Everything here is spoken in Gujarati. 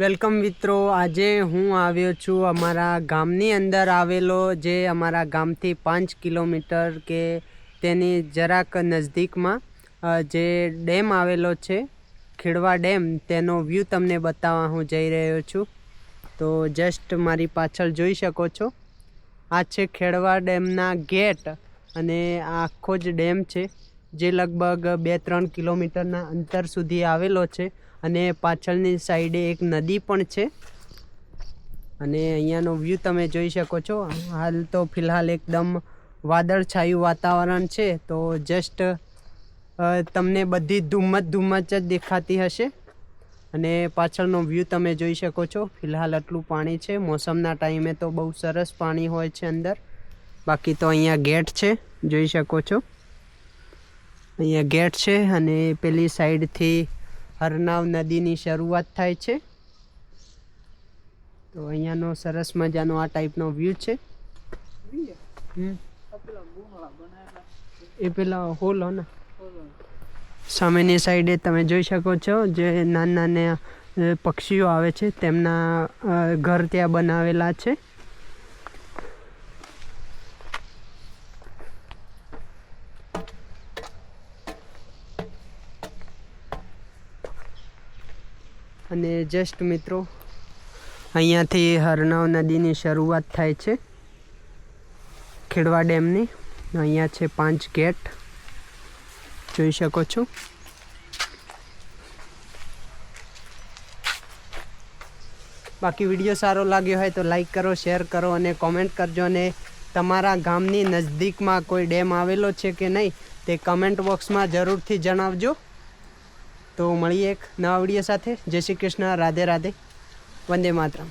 વેલકમ મિત્રો, આજે હું આવ્યો છું અમારા ગામની અંદર આવેલો, જે અમારા ગામથી પાંચ કિલોમીટર કે તેની જરાક નજદીકમાં જે ડેમ આવેલો છે, ખેડવા ડેમ, તેનો વ્યૂ તમને બતાવવા હું જઈ રહ્યો છું. તો જસ્ટ મારી પાછળ જોઈ શકો છો. આ છે ખેડવા ડેમના ગેટ અને આખો જ ડેમ છે. જે લગભગ બે ત્રણ કિલોમીટરના અંતર સુધી આવેલો છે અને પાછળની સાઈડે એક નદી પણ છે. અને અહીંયાનો વ્યૂ તમે જોઈ શકો છો. હાલ તો ફિલહાલ એકદમ વાદળછાયું વાતાવરણ છે. તો જસ્ટ તમને બધી ધુમ્મસ ધુમ્મસ જ દેખાતી હશે. અને પાછળનો વ્યૂ તમે જોઈ શકો છો. ફિલહાલ આટલું પાણી છે. મોસમના ટાઈમે તો બહુ સરસ પાણી હોય છે અંદર. બાકી તો અહીંયા ગેટ છે. જોઈ શકો છો. અહીંયા ગેટ છે અને પેલી સાઈડથી હરનાવ નદીની શરૂઆત થાય છે. તો અહીંયાનો સરસ મજાનો આ ટાઈપનો વ્યૂ છે. એ પેલા હોલ ને. સામેની સાઈડે તમે જોઈ શકો છો જે નાના નાના પક્ષીઓ આવે છે. તેમના ઘર ત્યાં બનાવેલા છે. અને જસ્ટ મિત્રો, અહીંયાથી હરનાવ નદીની શરૂઆત થાય છે ખેડવા ડેમની. અહીંયા છે પાંચ ગેટ. જોઈ શકો છો. બાકી વીડિયો સારો લાગ્યો હોય તો લાઈક કરો, શેર કરો અને કોમેન્ટ કરજો. અને તમારા ગામની નજદીકમાં કોઈ ડેમ આવેલો છે કે નહીં તે કમેન્ટ બોક્સમાં જરૂરથી જણાવજો. તો મળીએ એક નવા વીડિયો સાથે. જય શ્રી કૃષ્ણ રાધે રાધે. વંદે માતરમ.